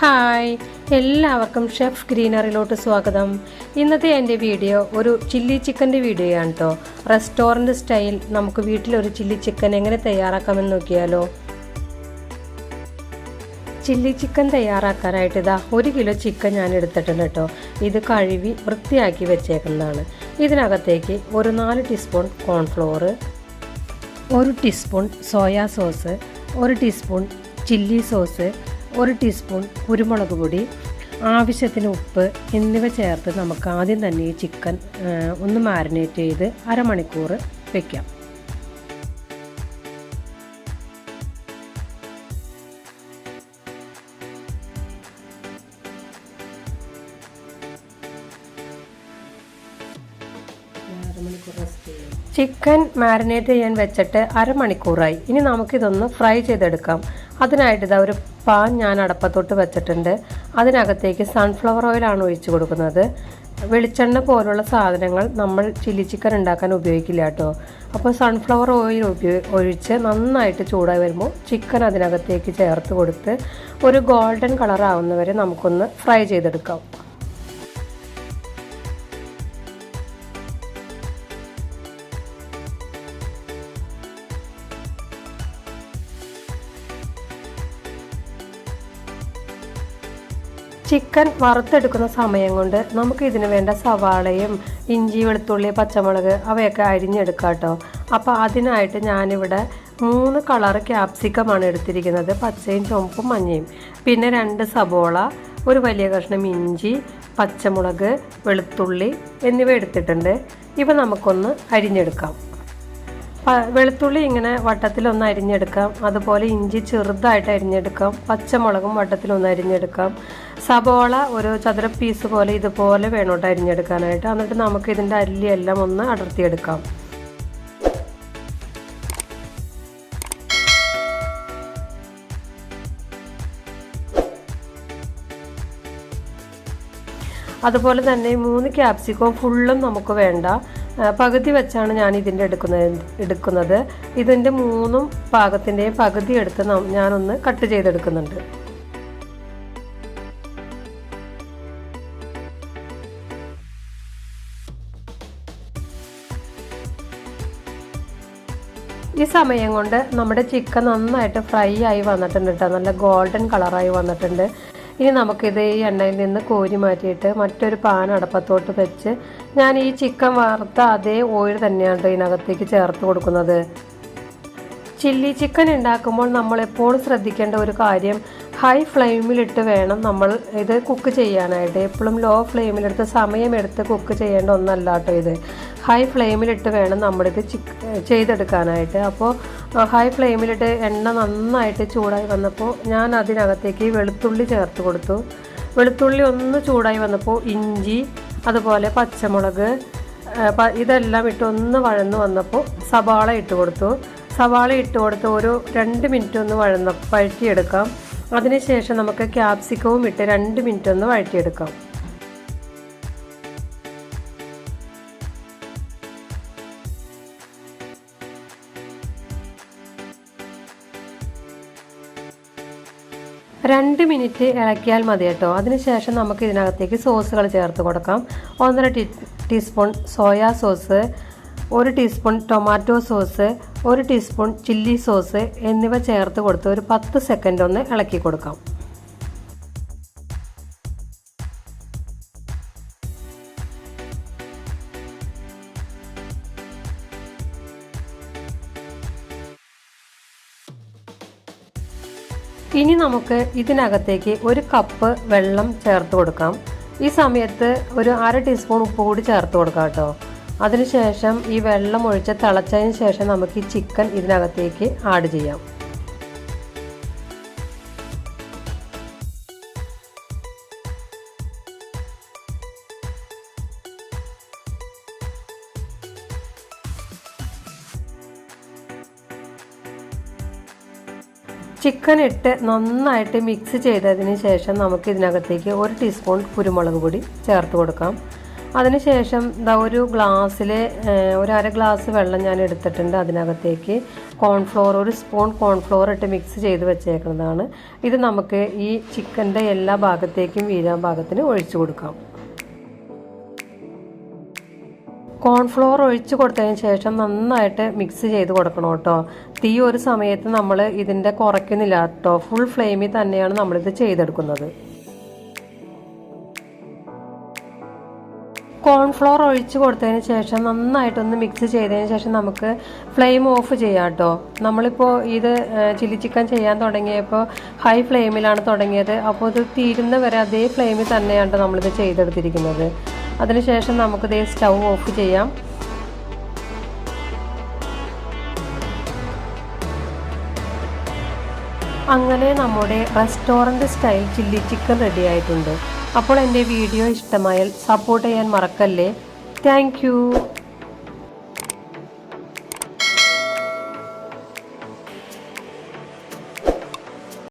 Hi എല്ലാവർക്കും chef ഗ്രീനറിലോട്ട് സ്വാഗതം. ഇന്നത്തെ എന്റെ വീഡിയോ ഒരു ചില്ലി ചിക്കന്റെ വീഡിയോയാണ് കേട്ടോ റെസ്റ്റോറന്റ് സ്റ്റൈൽ നമുക്ക് വീട്ടിലൊരു ചില്ലി ചിക്കൻ എങ്ങനെ തയ്യാറാക്കാമെന്ന് നോക്കിയാലോ? ചില്ലി ചിക്കൻ തയ്യാറാക്കാനായിട്ട് ഇതാ ഒരു കിലോ ചിക്കൻ ഞാൻ എടുത്തിട്ടുണ്ട് കേട്ടോ ഇത് കഴുകി വൃത്തിയാക്കി വെച്ചേക്കുന്നതാണ്. ഇതിനകത്തേക്ക് ഒരു നാല് ടീസ്പൂൺ കോൺഫ്ലോർ ഒരു ടീസ്പൂൺ സോയാ സോസ് ഒരു ടീസ്പൂൺ ചില്ലി സോസ് ഒരു ടീസ്പൂൺ കുരുമുളക് പൊടി ആവശ്യത്തിന് ഉപ്പ് എന്നിവ ചേർത്ത് നമുക്ക് ആദ്യം തന്നെ ഈ ചിക്കൻ ഒന്ന് മാരിനേറ്റ് ചെയ്ത് അരമണിക്കൂർ വയ്ക്കാം ചിക്കൻ മാരിനേറ്റ് ചെയ്യാൻ വെച്ചിട്ട് അരമണിക്കൂറായി. ഇനി നമുക്കിതൊന്ന് ഫ്രൈ ചെയ്തെടുക്കാം. അതിനായിട്ട് ഇതാ ഒരു പാൻ ഞാൻ അടപ്പത്തോട്ട് വെച്ചിട്ടുണ്ട്. അതിനകത്തേക്ക് സൺഫ്ലവർ ഓയിലാണ് ഒഴിച്ച് കൊടുക്കുന്നത്. വെളിച്ചെണ്ണ പോലുള്ള സാധനങ്ങൾ നമ്മൾ ചില്ലി ചിക്കൻ ഉണ്ടാക്കാൻ ഉപയോഗിക്കില്ല കേട്ടോ. അപ്പോൾ സൺഫ്ലവർ ഓയിൽ ഒഴിച്ച് നന്നായിട്ട് ചൂടായി വരുമ്പോൾ ചിക്കൻ അതിനകത്തേക്ക് ചേർത്ത് കൊടുത്ത് ഒരു ഗോൾഡൻ കളറാവുന്നവരെ നമുക്കൊന്ന് ഫ്രൈ ചെയ്തെടുക്കാം. ചിക്കൻ വറുത്തെടുക്കുന്ന സമയം കൊണ്ട് നമുക്ക് ഇതിന് വേണ്ട സവാളയും ഇഞ്ചി വെളുത്തുള്ളി പച്ചമുളക് അവയൊക്കെ അരിഞ്ഞെടുക്കാം കേട്ടോ. അപ്പോൾ അതിനായിട്ട് ഞാനിവിടെ മൂന്ന് കളർ ക്യാപ്സിക്കമാണ് എടുത്തിരിക്കുന്നത്. പച്ചയും ചുവപ്പും മഞ്ഞയും. പിന്നെ രണ്ട് സബോള ഒരു വലിയ കഷ്ണം ഇഞ്ചി പച്ചമുളക് വെളുത്തുള്ളി എന്നിവ എടുത്തിട്ടുണ്ട്. ഇവ നമുക്കൊന്ന് അരിഞ്ഞെടുക്കാം. വെളുത്തുള്ളി ഇങ്ങനെ വട്ടത്തിലൊന്ന് അരിഞ്ഞെടുക്കാം. അതുപോലെ ഇഞ്ചി ചെറുതായിട്ട് അരിഞ്ഞെടുക്കാം. പച്ചമുളകും വട്ടത്തിലൊന്ന് അരിഞ്ഞെടുക്കാം. സബോള ഒരു ചതുര പീസ് പോലെ ഇതുപോലെ വേണോട്ട് അരിഞ്ഞെടുക്കാനായിട്ട്. എന്നിട്ട് നമുക്ക് ഇതിന്റെ അല്ലിയെല്ലാം ഒന്ന് അടർത്തിയെടുക്കാം. അതുപോലെ തന്നെ മൂന്ന് ക്യാപ്സിക്കോ ഫുള്ളും നമുക്ക് വേണ്ട. പകുതി വെച്ചാണ് ഞാൻ ഇതിന്റെ എടുക്കുന്നത് എടുക്കുന്നത്. ഇതിന്റെ മൂന്നും പാകത്തിന്റെയും പകുതി എടുത്ത് ഞാനൊന്ന് കട്ട് ചെയ്തെടുക്കുന്നുണ്ട്. ഈ സമയം കൊണ്ട് നമ്മുടെ ചിക്കൻ നന്നായിട്ട് ഫ്രൈ ആയി വന്നിട്ടുണ്ട് കേട്ടോ നല്ല ഗോൾഡൻ കളറായി വന്നിട്ടുണ്ട്. ഇനി നമുക്കിത് ഈ എണ്ണയിൽ നിന്ന് കോരി മാറ്റിയിട്ട് മറ്റൊരു പാൻ അടപ്പത്തോട്ട് വെച്ച് ഞാൻ ഈ ചിക്കൻ വറുത്ത അതേ ഓയിൽ തന്നെയാണ് ഇതിനകത്തേക്ക് ചേർത്ത് കൊടുക്കുന്നത്. ചില്ലി ചിക്കൻ ഉണ്ടാക്കുമ്പോൾ നമ്മൾ എപ്പോഴും ശ്രദ്ധിക്കേണ്ട ഒരു കാര്യം ഹൈ ഫ്ലെയിമിലിട്ട് വേണം നമ്മൾ ഇത് കുക്ക് ചെയ്യാനായിട്ട്. എപ്പോഴും ലോ ഫ്ലെയിമിലെടുത്ത് സമയമെടുത്ത് കുക്ക് ചെയ്യേണ്ട ഒന്നല്ല കേട്ടോ ഇത് ഹൈ ഫ്ലെയിമിലിട്ട് വേണം നമ്മളിത് ചിക്ക് ചെയ്തെടുക്കാനായിട്ട്. അപ്പോൾ ഹൈ ഫ്ലെയിമിലിട്ട് എണ്ണ നന്നായിട്ട് ചൂടായി വന്നപ്പോൾ ഞാൻ അതിനകത്തേക്ക് വെളുത്തുള്ളി ചേർത്ത് കൊടുത്തു. വെളുത്തുള്ളി ഒന്ന് ചൂടായി വന്നപ്പോൾ ഇഞ്ചി അതുപോലെ പച്ചമുളക് ഇതെല്ലാം ഇട്ട് ഒന്ന് വഴന്ന് വന്നപ്പോൾ സവാള ഇട്ട് കൊടുത്തു. സവാള ഇട്ട് കൊടുത്ത് ഒരു രണ്ട് മിനിറ്റ് ഒന്ന് വഴന്ന വഴറ്റിയെടുക്കാം. അതിനുശേഷം നമുക്ക് ക്യാപ്സിക്കവും ഇട്ട് രണ്ട് മിനിറ്റ് ഒന്ന് വഴറ്റിയെടുക്കാം. രണ്ട് മിനിറ്റ് ഇളക്കിയാൽ മതി കേട്ടോ. അതിനുശേഷം നമുക്ക് ഇതിനകത്തേക്ക് സോസുകൾ ചേർത്ത് കൊടുക്കാം. ഒന്നര ടീ ടീസ്പൂൺ സോയാ സോസ് ഒരു ടീസ്പൂൺ ടൊമാറ്റോ സോസ് ഒരു ടീസ്പൂൺ ചില്ലി സോസ് എന്നിവ ചേർത്ത് കൊടുത്ത് ഒരു പത്ത് സെക്കൻഡ് ഒന്ന് ഇളക്കി കൊടുക്കാം. ഇനി നമുക്ക് ഇതിനകത്തേക്ക് ഒരു കപ്പ് വെള്ളം ചേർത്ത് കൊടുക്കാം. ഈ സമയത്ത് ഒരു അര ടീസ്പൂൺ ഉപ്പ് കൂടി ചേർത്ത് കൊടുക്കാം കേട്ടോ. അതിനുശേഷം ഈ വെള്ളം ഒഴിച്ച് തിളച്ചതിന് ശേഷം നമുക്ക് ഈ ചിക്കൻ ഇതിനകത്തേക്ക് ആഡ് ചെയ്യാം. ചിക്കൻ ഇട്ട് നന്നായിട്ട് മിക്സ് ചെയ്തതിന് ശേഷം നമുക്ക് ഇതിനകത്തേക്ക് ഒരു ടീസ്പൂൺ കുരുമുളക് പൊടി ചേർത്ത് കൊടുക്കാം. അതിനുശേഷം ഇതാ ഒരു ഗ്ലാസ്സിൽ ഒരു അര ഗ്ലാസ് വെള്ളം ഞാൻ എടുത്തിട്ടുണ്ട്. അതിനകത്തേക്ക് കോൺഫ്ലോർ ഒരു സ്പൂൺ കോൺഫ്ലോർ ഇട്ട് മിക്സ് ചെയ്ത് വെച്ചേക്കുന്നതാണ്. ഇത് നമുക്ക് ഈ ചിക്കന്റെ എല്ലാ ഭാഗത്തേക്കും വീഴാൻ ഭാഗത്തിന് ഒഴിച്ചു കൊടുക്കാം. കോൺഫ്ലോർ ഒഴിച്ച് കൊടുത്തതിന് ശേഷം നന്നായിട്ട് മിക്സ് ചെയ്ത് കൊടുക്കണം കേട്ടോ. തീ ഒരു സമയത്ത് നമ്മൾ ഇതിന്റെ കുറയ്ക്കുന്നില്ല കേട്ടോ. ഫുൾ ഫ്ലെയിമിൽ തന്നെയാണ് നമ്മളിത് ചെയ്തെടുക്കുന്നത്. കോൺഫ്ലോർ ഒഴിച്ച് കൊടുത്തതിന് ശേഷം നന്നായിട്ടൊന്ന് മിക്സ് ചെയ്തതിന് ശേഷം നമുക്ക് ഫ്ലെയിം ഓഫ് ചെയ്യാം കേട്ടോ. നമ്മളിപ്പോൾ ഇത് ചില്ലി ചിക്കൻ ചെയ്യാൻ തുടങ്ങിയപ്പോൾ ഹൈ ഫ്ലെയിമിലാണ് തുടങ്ങിയത്. അപ്പോൾ ഇത് തീരുന്ന വരെ അതേ ഫ്ലെയിമിൽ തന്നെയാണ് നമ്മളിത് ചെയ്തെടുത്തിരിക്കുന്നത്. അതിനുശേഷം നമുക്കിത് സ്റ്റൗ ഓഫ് ചെയ്യാം. അങ്ങനെ നമ്മുടെ restaurant style chilli chicken ready ആയിട്ടുണ്ട്. അപ്പോൾ എന്റെ വീഡിയോ ഇഷ്ടമായാൽ സപ്പോർട്ട് ചെയ്യാൻ മറക്കല്ലേ. താങ്ക്